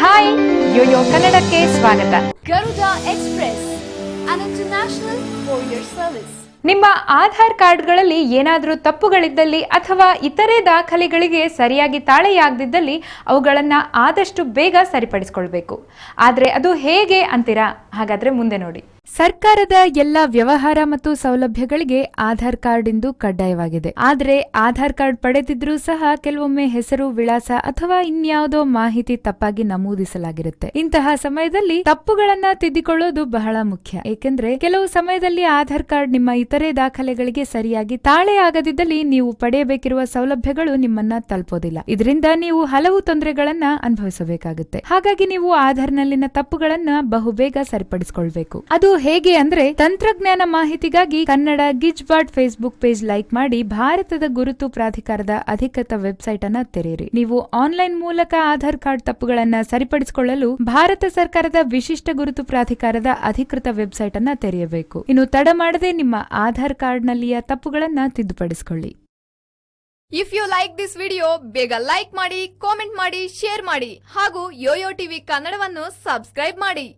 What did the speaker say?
Hi Yoyo ಕನ್ನಡಕ್ಕೆ ಸ್ವಾಗತ. Garuda express and international courier service ನಿಮ್ಮ ಆಧಾರ್ ಕಾರ್ಡ್ಗಳಲ್ಲಿ ಏನಾದರೂ ತಪ್ಪುಗಳಿದ್ದಲ್ಲಿ ಅಥವಾ ಇತರೆ ದಾಖಲೆಗಳಿಗೆ ಸರಿಯಾಗಿ ತಾಳೆಯಾಗದಿದ್ದಲ್ಲಿ ಅವುಗಳನ್ನು ಆದಷ್ಟು ಬೇಗ ಸರಿಪಡಿಸ್ಕೊಳ್ಬೇಕು. ಆದರೆ ಅದು ಹೇಗೆ ಅಂತೀರಾ? ಹಾಗಾದ್ರೆ ಮುಂದೆ ನೋಡಿ. ಸರ್ಕಾರದ ಎಲ್ಲ ವ್ಯವಹಾರ ಮತ್ತು ಸೌಲಭ್ಯಗಳಿಗೆ ಆಧಾರ್ ಕಾರ್ಡ್ ಇಂದು ಕಡ್ಡಾಯವಾಗಿದೆ. ಆದರೆ ಆಧಾರ್ ಕಾರ್ಡ್ ಪಡೆದಿದ್ರೂ ಸಹ ಕೆಲವೊಮ್ಮೆ ಹೆಸರು, ವಿಳಾಸ ಅಥವಾ ಇನ್ಯಾವುದೋ ಮಾಹಿತಿ ತಪ್ಪಾಗಿ ನಮೂದಿಸಲಾಗಿರುತ್ತೆ. ಇಂತಹ ಸಮಯದಲ್ಲಿ ತಪ್ಪುಗಳನ್ನ ತಿದ್ದಿಕೊಳ್ಳೋದು ಬಹಳ ಮುಖ್ಯ. ಏಕೆಂದ್ರೆ ಕೆಲವು ಸಮಯದಲ್ಲಿ ಆಧಾರ್ ಕಾರ್ಡ್ ನಿಮ್ಮ ಇತರೆ ದಾಖಲೆಗಳಿಗೆ ಸರಿಯಾಗಿ ತಾಳೆ ಆಗದಿದ್ದಲ್ಲಿ ನೀವು ಪಡೆಯಬೇಕಿರುವ ಸೌಲಭ್ಯಗಳು ನಿಮ್ಮನ್ನ ತಲುಪೋದಿಲ್ಲ. ಇದರಿಂದ ನೀವು ಹಲವು ತೊಂದರೆಗಳನ್ನ ಅನುಭವಿಸಬೇಕಾಗುತ್ತೆ. ಹಾಗಾಗಿ ನೀವು ಆಧಾರ್ನಲ್ಲಿನ ತಪ್ಪುಗಳನ್ನ ಬಹುಬೇಗ ಸರಿಪಡಿಸಿಕೊಳ್ಬೇಕು. ಅದು ಹೇಗೆ ಅಂದ್ರೆ ತಂತ್ರಜ್ಞಾನ ಮಾಹಿತಿಗಾಗಿ Kannada Gizbot Facebook page like ಮಾಡಿ ಭಾರತದ ಗುರುತು ಪ್ರಾಧಿಕಾರದ ಅಧಿಕೃತ ವೆಬ್ಸೈಟ್ ಅನ್ನ ತೆರೆಯಿರಿ. ನೀವು ಆನ್ಲೈನ್ ಮೂಲಕ ಆಧಾರ್ ಕಾರ್ಡ್ ತಪ್ಪುಗಳನ್ನ ಸರಿಪಡಿಸಿಕೊಳ್ಳಲು ಭಾರತ ಸರ್ಕಾರದ ವಿಶಿಷ್ಟ ಗುರುತು ಪ್ರಾಧಿಕಾರದ ಅಧಿಕೃತ ವೆಬ್ಸೈಟ್ ಅನ್ನ ತೆರೆಯಬೇಕು. ಇನ್ನು ತಡ ಮಾಡದೆ ನಿಮ್ಮ ಆಧಾರ್ ಕಾರ್ಡ್ನಲ್ಲಿಯ ತಪ್ಪುಗಳನ್ನ ತಿದ್ದುಪಡಿಸಿಕೊಳ್ಳಿ. If you like this video ಬೇಗ ಲೈಕ್ ಮಾಡಿ ಕಾಮೆಂಟ್ ಮಾಡಿ ಶೇರ್ ಮಾಡಿ ಹಾಗೂ ಯೋಯೋ ಟಿವಿ ಕನ್ನಡವನ್ನು ಸಬ್ಸ್ಕ್ರೈಬ್ ಮಾಡಿ.